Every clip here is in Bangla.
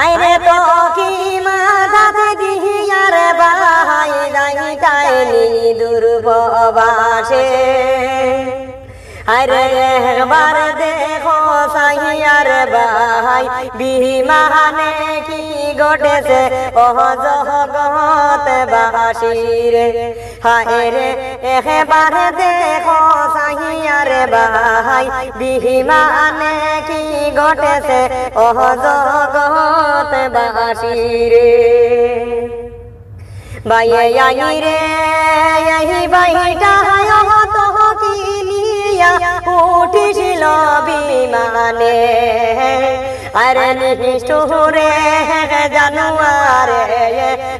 আইরে তো কি মাথাতে দিহিয়ার বাহাই যাইতাইনি দুর্ববাসে আরে একবার দেখো সাইয়ার বাহাই, বিমানে কি ঘটেছে? ওহ জগত বাসিরে। হায় রে, একবার দেখো সাইয়ার বাহাই, বিমানে কি ঘটেছে? ওহ জগত বাসিরে। বাইয়ে আই রে এই বাইটা তো কিনিয়া উঠিছিল বিমানে। আরে নিষ্ঠুরে জানুয়ারে,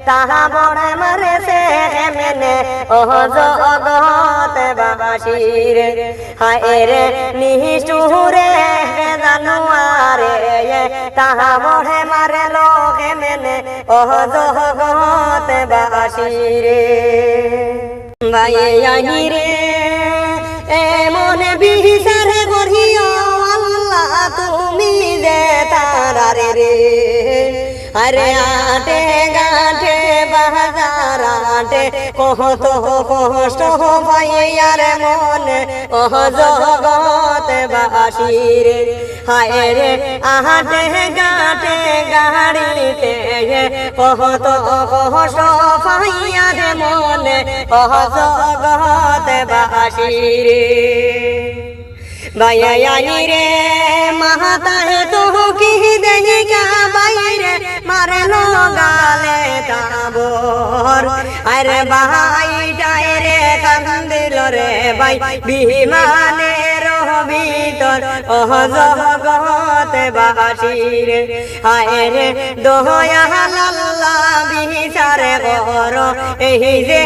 তাহা বড় মারে সে মেনে। ওহ জগত বাসির হায় রে নিষ্ঠুরে জানুয়ারে। তাহা বড় মারে লোকে মেনে। ওহ বাসি রে। ভাই আই রে। এমন বিহিসারে করিও আল্লাহ তুমি যে তারারে রে। আরে আটে গাঁটে বাজার আটে কহত কষ্ট পাইয়ার মন ওহ জগত বাসির। হায় রে আহাটে গাঁটে গাড়িতে কহত কষ্ট পাইয়ার মন ওহ জগত বাসির। বাইয়ানি রে, মাহাতায় তো কি দেহিকা বাইরে মারে গালে আরে বাহাই রে কান্দিল রে বাই বিমানের ভিতর অহ জগত বাসির হায় রে দোয়া লাল্লা বিচারে কর। এই যে